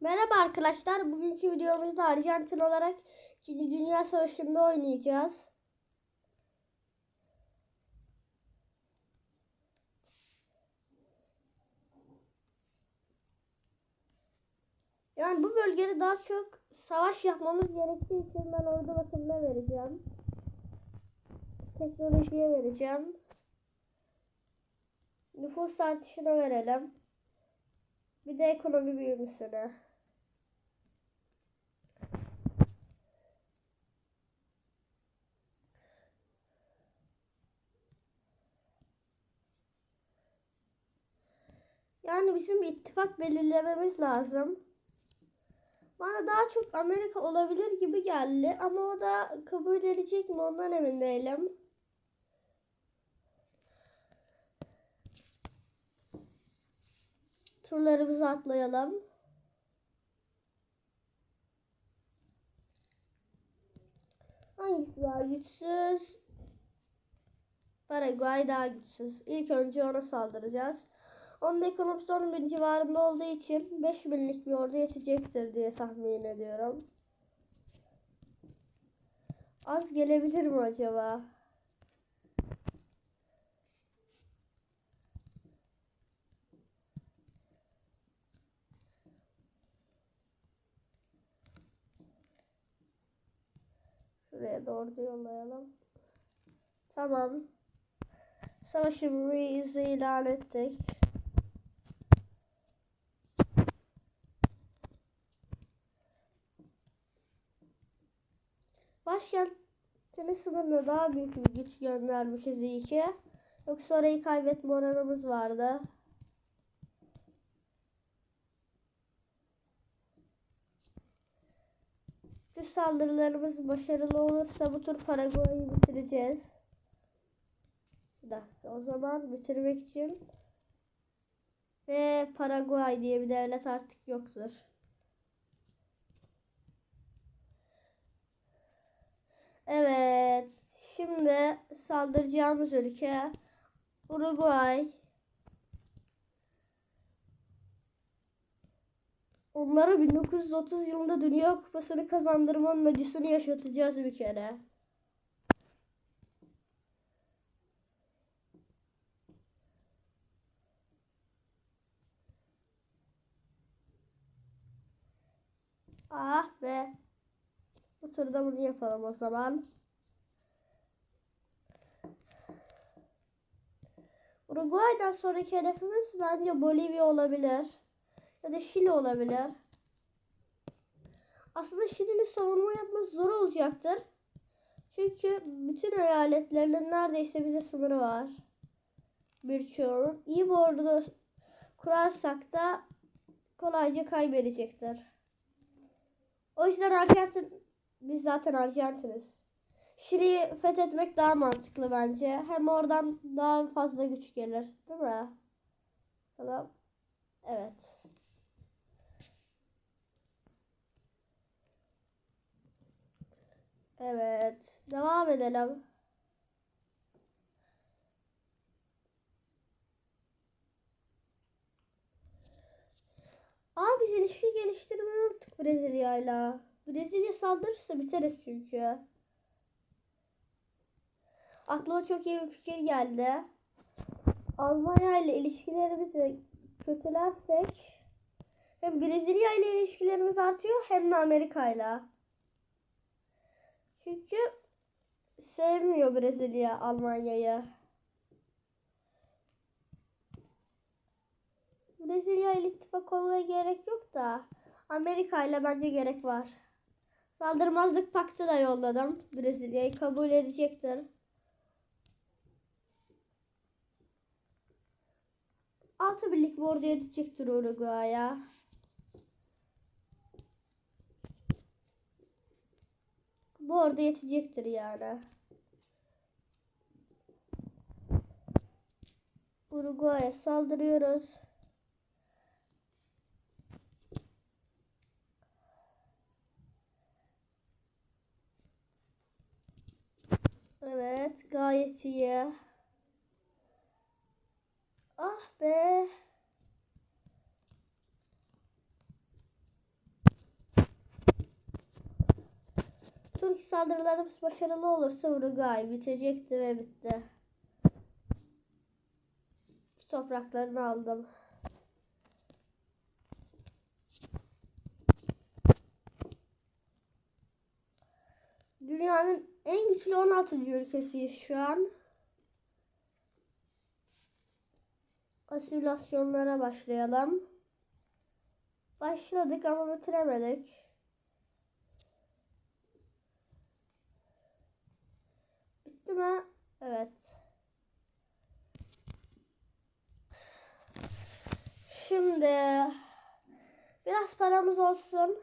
Merhaba arkadaşlar. Bugünkü videomuzda Arjantin olarak 2. Dünya Savaşı'nda oynayacağız. Yani bu bölgede daha çok savaş yapmamız gerektiği için ben ordu bakımına vereceğim. Teknolojiye vereceğim. Nüfus artışına verelim. Bir de ekonomi büyümesine. Yani bizim ittifak belirlememiz lazım. Bana daha çok Amerika olabilir gibi geldi ama o da kabul edecek mi ondan emin değilim. Turlarımızı atlayalım. Hangisi daha güçsüz? Paraguay daha güçsüz. İlk önce ona saldıracağız. Onun ekonomisi 10 bin civarında olduğu için 5 binlik bir ordu yetecektir diye tahmin ediyorum. Az gelebilir mi acaba? Şuraya doğru yollayalım. Tamam. Savaşımızı ilan ettik. Başkentinin sınırına daha büyük bir güç göndermişiz iyi ki. Yoksa orayı kaybetme oranımız vardı. Bu saldırılarımız başarılı olursa bu tur Paraguay'ı bitireceğiz. Bir dakika o zaman bitirmek için ve Paraguay diye bir devlet artık yoktur. Evet. Şimdi saldıracağımız ülke Uruguay. Onlara 1930 yılında Dünya Kupası'nı kazandırmanın acısını yaşatacağız bir kere. Ah be. Bu turda bunu yapalım o zaman. Uruguay'dan sonraki hedefimiz bence Bolivya olabilir. Ya da Şili olabilir. Aslında Şili'nin savunma yapması zor olacaktır. Çünkü bütün eyaletlerinin neredeyse bize sınırı var. Birçoğunun. İyi bir ordu kurarsak da kolayca kaybedecektir. O yüzden Arjantin biz zaten Arjantiniz. Şili'yi fethetmek daha mantıklı bence. Hem oradan daha fazla güç gelir. Değil mi? Tamam. Evet. Evet. Devam edelim. Aa biz ilişki geliştirmeyi unuttuk Brezilya'yla. Brezilya saldırırsa biteriz çünkü. Aklıma çok iyi bir fikir geldi. Almanya ile ilişkilerimizi kötülersek hem Brezilya ile ilişkilerimiz artıyor hem de Amerika ile. Çünkü sevmiyor Brezilya Almanya'yı. Brezilya ile ittifak olmaya gerek yok da Amerika ile bence gerek var. Saldırmazlık paktı da yolladım. Brezilya'yı kabul edecektir. Altı birlik bir ordu yetecektir Uruguay'a. Bu ordu yetecektir yani. Uruguay'a saldırıyoruz. Evet, gayet iyi. Ah be. Türk saldırılarımız başarılı olursa Uruguay bitecekti ve bitti. Topraklarını aldım. Dünyanın en güçlü 16. ülkesiyiz şu an. Asimilasyonlara başlayalım. Başladık ama bitiremedik. Bitti mi? Evet. Şimdi biraz paramız olsun.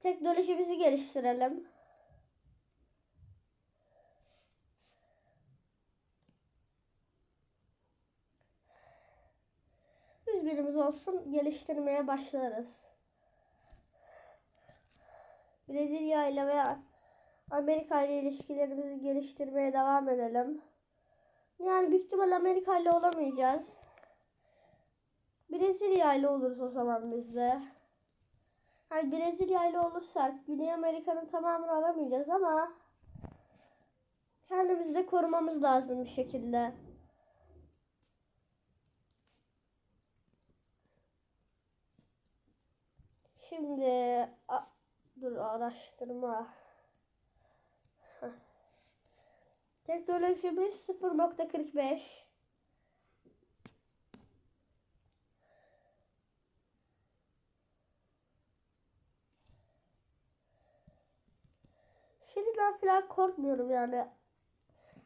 Teknolojimizi geliştirelim. Birimiz olsun geliştirmeye başlarız. Brezilya ile veya Amerika ile ilişkilerimizi geliştirmeye devam edelim. Yani büyük ihtimal Amerika ile olamayacağız. Brezilya ile oluruz o zaman biz de. Hani Brezilya ile olursak Güney Amerika'nın tamamını alamayacağız ama kendimizi de korumamız lazım bir şekilde. Şimdi a, dur araştırma. Heh. Teknolojimiz 0.45. Şimdiden falan korkmuyorum yani.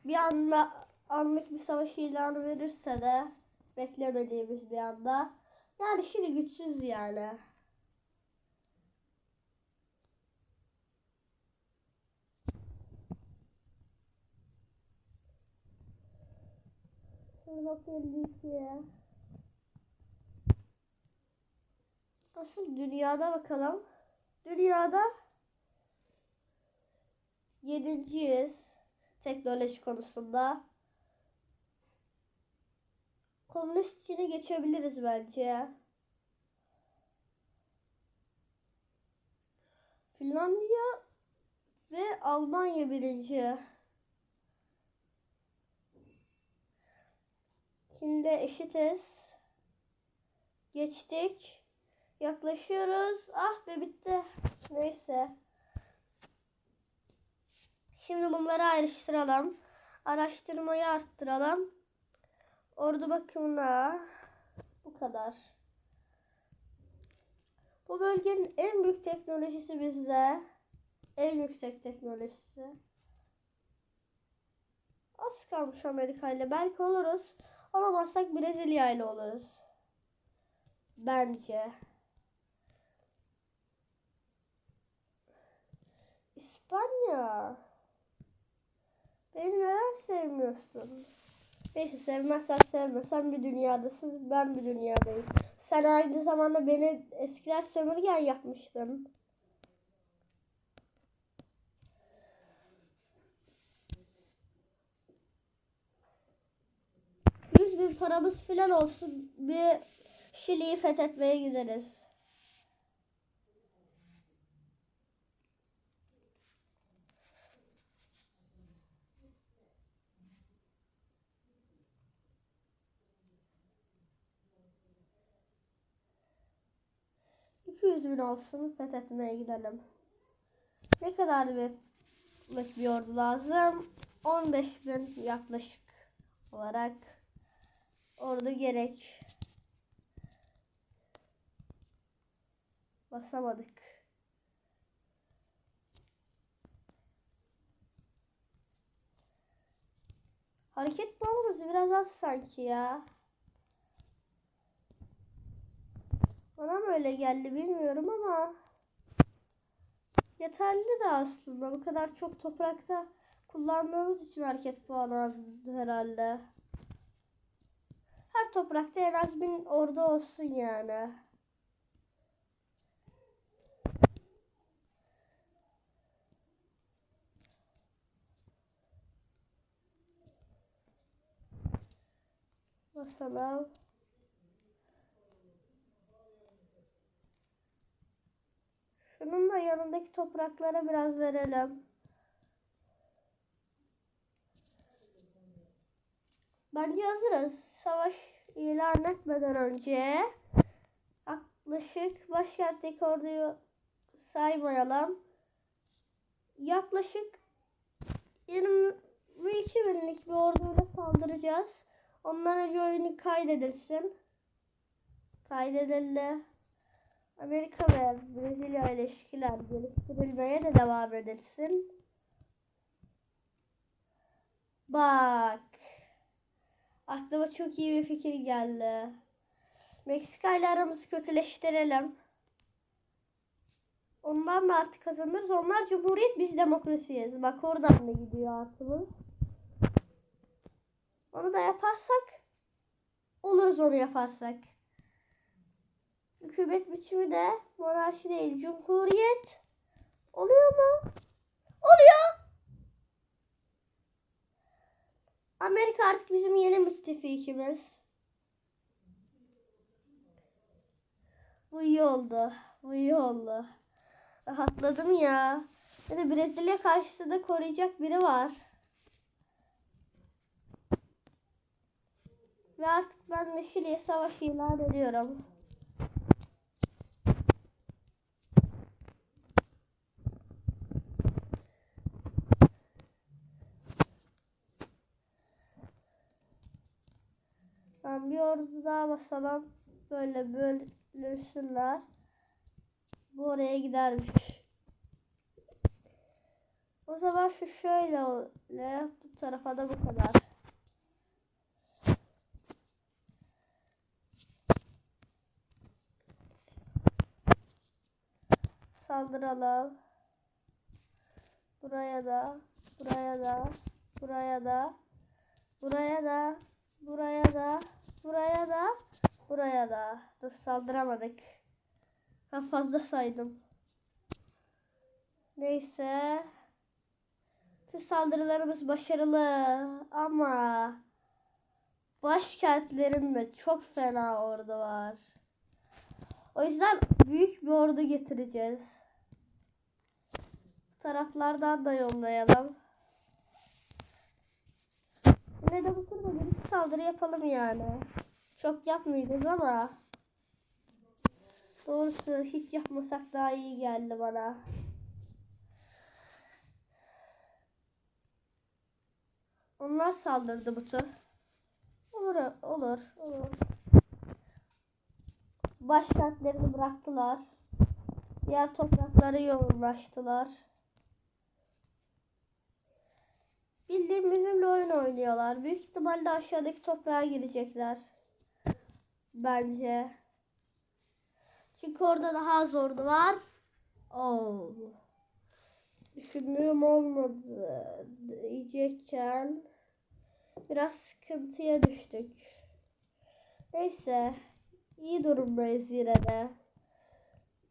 Bir anda anlık bir savaş ilanı verirse de beklemediğimiz bir anda. Yani şimdi güçsüz yani. Bak 52. Asıl dünyada bakalım. Dünyada yedinciyiz teknoloji konusunda. Komünist Çin'e geçebiliriz bence. Finlandiya ve Almanya birinci. Şimdi eşitiz. Geçtik. Yaklaşıyoruz. Ah be bitti. Neyse. Şimdi bunları ayrıştıralım. Araştırmayı arttıralım. Ordu bakımına bu kadar. Bu bölgenin en büyük teknolojisi bizde. En yüksek teknolojisi. Az kalmış Amerika ile. Belki oluruz. Olamazsak Brezilya ile oluruz. Bence. İspanya. Beni neden sevmiyorsun? Neyse sevmezsen sevme. Sen bir dünyadasın. Ben bir dünyadayım. Sen aynı zamanda beni eskiden sömürgen yapmıştın. Yüz bin paramız filan olsun. Bir Şili'yi fethetmeye gideriz. Bin olsun fethetmeye gidelim. Ne kadar bir, bir ordu lazım? 15 bin yaklaşık olarak ordu gerek. Basamadık. Hareket balımız biraz az sanki ya. Bana mı öyle geldi bilmiyorum ama yeterli de aslında. Bu kadar çok toprakta kullandığımız için hareket puanı azdı herhalde. Toprakta en az bin ordu olsun yani. Basalım. Şunun da yanındaki topraklara biraz verelim. Bence hazırız. Savaş ilan etmeden önce yaklaşık başkentteki orduyu saymayalım. Yaklaşık 22 binlik bir orduyla saldıracağız. Ondan önce oyunu kaydedilsin. Kaydedildi. Amerika ve Brezilya ile ilişkiler geliştirilmeye de devam edilsin. Bak. Aklıma çok iyi bir fikir geldi. Meksika ile aramızı kötüleştirelim. Ondan da artık kazanırız. Onlar cumhuriyet, biz demokrasiyiz. Bak oradan da gidiyor artımız. Onu da yaparsak oluruz onu yaparsak. Hükümet biçimi de monarşi değil, cumhuriyet. Oluyor mu? Oluyor. Amerika artık bizim yeni müttefikimiz. Bu iyi oldu. Bu iyi oldu. Rahatladım ya. Yani Brezilya karşısında koruyacak biri var. Ve artık ben de Şili'ye savaş ilan ediyorum. Ben bir ordu daha basalım. Böyle bölünsünler. Bu oraya gidermiş. O zaman şu şöyle öyle, bu tarafa da bu kadar. Saldıralım. Buraya da, buraya da, buraya da, buraya da, buraya da, buraya da, buraya da. Dur saldıramadık. Ben fazla saydım. Neyse. Tüm saldırılarımız başarılı ama başkentlerinde çok fena ordu var. O yüzden büyük bir ordu getireceğiz. Taraflardan da yollayalım. Yine de bu turda bir saldırı yapalım yani. Çok yapmayacağız ama doğrusu hiç yapmasak daha iyi geldi bana. Onlar saldırdı bu tur. Olur, olur, olur. Başkentlerini bıraktılar. Diğer topraklara yoğunlaştılar. Bildiğim bizimle oyun oynuyorlar. Büyük ihtimalle aşağıdaki toprağa girecekler. Bence. Çünkü orada daha az ordu var. Oo. Düşündüğüm olmadı diyecekken biraz sıkıntıya düştük. Neyse iyi durumdayız yine de.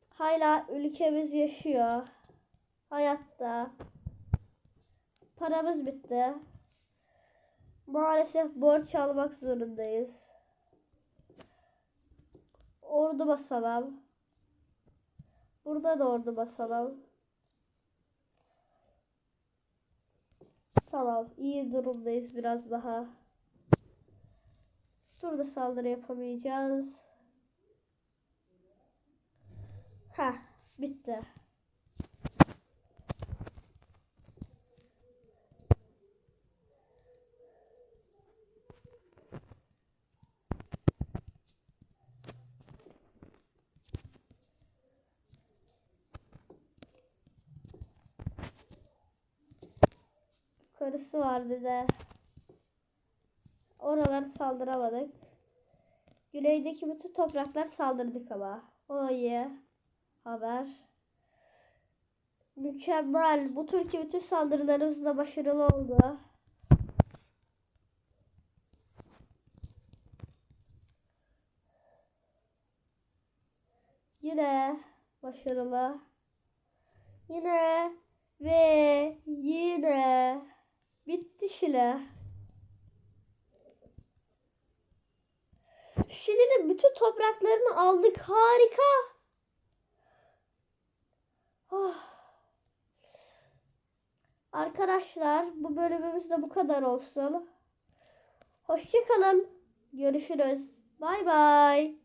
Hala ülkemiz yaşıyor. Hayatta. Paramız bitti. Maalesef borç almak zorundayız. Ordu basalım. Burada da ordu basalım. Tamam. iyi durumdayız biraz daha. Burada saldırı yapamayacağız. Ha, bitti. Karısı var bir de. Oraları saldıramadık. Güneydeki bütün topraklar saldırdık ama. O iyi. Haber. Mükemmel. Bu Türkiye bütün saldırılarımızda başarılı oldu. Yine başarılı. Yine ve yine Bitti şile. Şile'nin bütün topraklarını aldık. Harika. Oh. Arkadaşlar bu bölümümüz de bu kadar olsun. Hoşçakalın. Görüşürüz. Bay bay.